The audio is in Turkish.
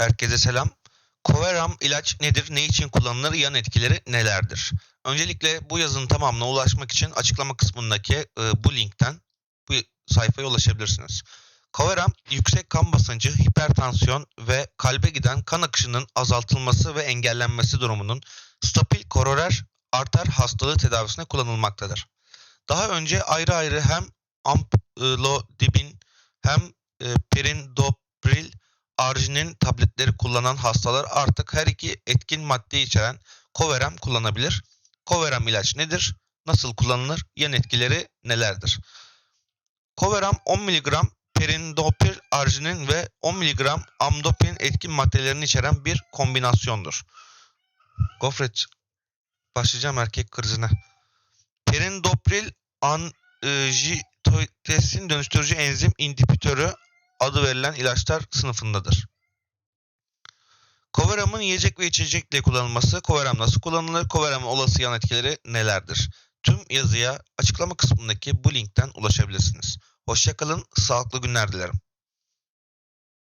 Herkese selam. Coveram ilaç nedir, ne için kullanılır, yan etkileri nelerdir? Öncelikle bu yazının tamamına ulaşmak için açıklama kısmındaki e, bu linkten bu sayfaya ulaşabilirsiniz. Coveram yüksek kan basıncı, hipertansiyon ve kalbe giden kan akışının azaltılması ve engellenmesi durumunun stabil koroner arter hastalığı tedavisine kullanılmaktadır. Daha önce ayrı ayrı hem amlodipin hem e, perindopril arginin tabletleri kullanan hastalar artık her iki etkin madde içeren Coveram kullanabilir. Coveram ilaç nedir? Nasıl kullanılır? Yan etkileri nelerdir? Coveram 10 mg perindopril arginin ve 10 mg amlodipin etkin maddelerini içeren bir kombinasyondur. Gofret başlayacağım erkek krizine. Perindopril angiotensin dönüştürücü enzim inhibitörü adı verilen ilaçlar sınıfındadır. Coveram'ın yiyecek ve içecekle kullanılması, Coveram nasıl kullanılır, Coveram'ın olası yan etkileri nelerdir? Tüm yazıya açıklama kısmındaki bu linkten ulaşabilirsiniz. Hoşçakalın, sağlıklı günler dilerim.